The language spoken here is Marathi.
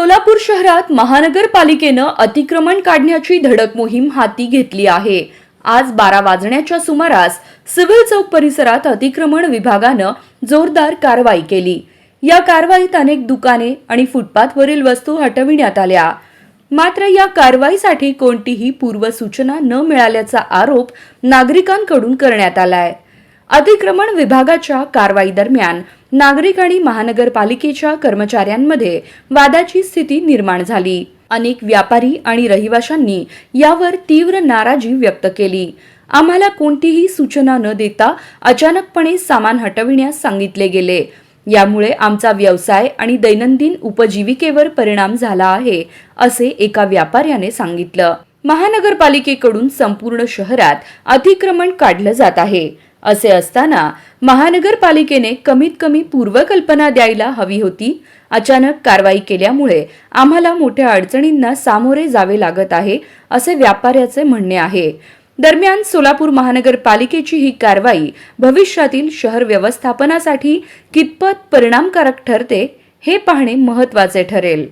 सोलापूर शहरात महानगरपालिकेनं अतिक्रमण काढण्याची धडक मोहीम हाती घेतली आहे. आज बारा वाजण्याच्या सुमारास सिव्हिल चौक परिसरात अतिक्रमण विभागानं जोरदार कारवाई केली. या कारवाईत अनेक दुकाने आणि फुटपाथवरील वस्तू हटविण्यात आल्या. मात्र या कारवाईसाठी कोणतीही पूर्वसूचना न मिळाल्याचा आरोप नागरिकांकडून करण्यात आलाय. अतिक्रमण विभागाच्या कारवाई दरम्यान नागरिक आणि महानगरपालिकेच्या कर्मचाऱ्यांमध्ये वादाची स्थिती निर्माण झाली. अनेक व्यापारी आणि रहिवाशांनी यावर तीव्र नाराजी व्यक्त केली. आम्हाला कोणतीही सूचना न देता अचानकपणे सामान हटविण्यास सांगितले गेले. यामुळे आमचा व्यवसाय आणि दैनंदिन उपजीविकेवर परिणाम झाला आहे असे एका व्यापाऱ्याने सांगितलं. महानगरपालिकेकडून संपूर्ण शहरात अतिक्रमण काढलं जात आहे. असे असताना महानगरपालिकेने कमीत कमी पूर्वकल्पना द्यायला हवी होती. अचानक कारवाई केल्यामुळे आम्हाला मोठ्या अडचणींना सामोरे जावे लागत आहे असे व्यापाऱ्याचे म्हणणे आहे. दरम्यान सोलापूर महानगरपालिकेची ही कारवाई भविष्यातील शहर व्यवस्थापनासाठी कितपत परिणामकारक ठरते हे पाहणे महत्त्वाचे ठरेल.